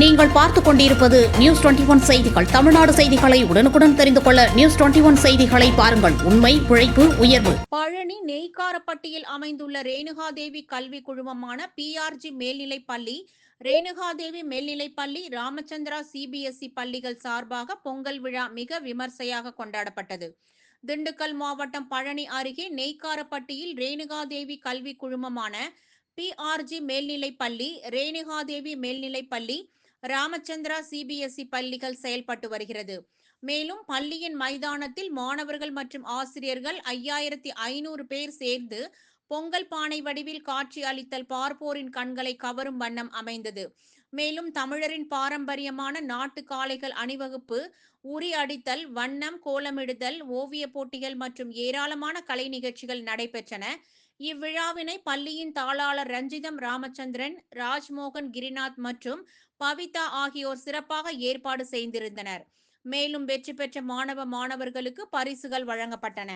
நீங்கள் பார்த்துக் கொண்டிருப்பது நியூஸ் டுவெண்டி ஒன் செய்திகள். தமிழ்நாடு செய்திகளை உடனுக்குடன் தெரிந்து கொள்ள நியூஸ் டுவெண்டி ஒன் செய்திகளை பாருங்கள். உண்மை உழைப்பு உயர்வு. பழனி நெய்க்காரப்பட்டியில் அமைந்துள்ள ரேணுகாதேவி கல்வி குழுமமான பிஆர்ஜி மேல்நிலைப் பள்ளி ரேணுகாதேவி மேல்நிலைப் பள்ளி ராமச்சந்திரா சிபிஎஸ்இ பள்ளிகள் சார்பாக பொங்கல் விழா மிக விமர்சையாக கொண்டாடப்பட்டது. திண்டுக்கல் மாவட்டம் பழனி அருகே நெய்க்காரப்பட்டியில் ரேணுகாதேவி கல்வி குழுமமான பிஆர்ஜி மேல்நிலைப் பள்ளி ரேணுகாதேவி மேல்நிலைப் பள்ளி ராமச்சந்திரா சிபிஎஸ்இ பள்ளிகள் செயல்பட்டு வருகிறது. மேலும் பள்ளியின் மைதானத்தில் மாணவர்கள் மற்றும் ஆசிரியர்கள் ஐயாயிரத்தி ஐநூறு பேர் சேர்ந்து பொங்கல் பானை வடிவில் காட்சி அளித்தல் பார்ப்போரின் கண்களை கவரும் வண்ணம் அமைந்தது. மேலும் தமிழரின் பாரம்பரியமான நாட்டு காளைகள் அணிவகுப்பு உரி அடித்தல் வண்ணம் கோலமிடுதல் ஓவிய போட்டிகள் மற்றும் ஏராளமான கலை நிகழ்ச்சிகள் நடைபெற்றன. இவ்விழாவினை பள்ளியின் தாளாளர் ரஞ்சிதம் ராமச்சந்திரன் ராஜ்மோகன் கிரிநாத் மற்றும் பவிதா ஆகியோர் சிறப்பாக ஏற்பாடு செய்திருந்தனர். மேலும் வெற்றி பெற்ற மாணவ மாணவர்களுக்கு பரிசுகள் வழங்கப்பட்டன.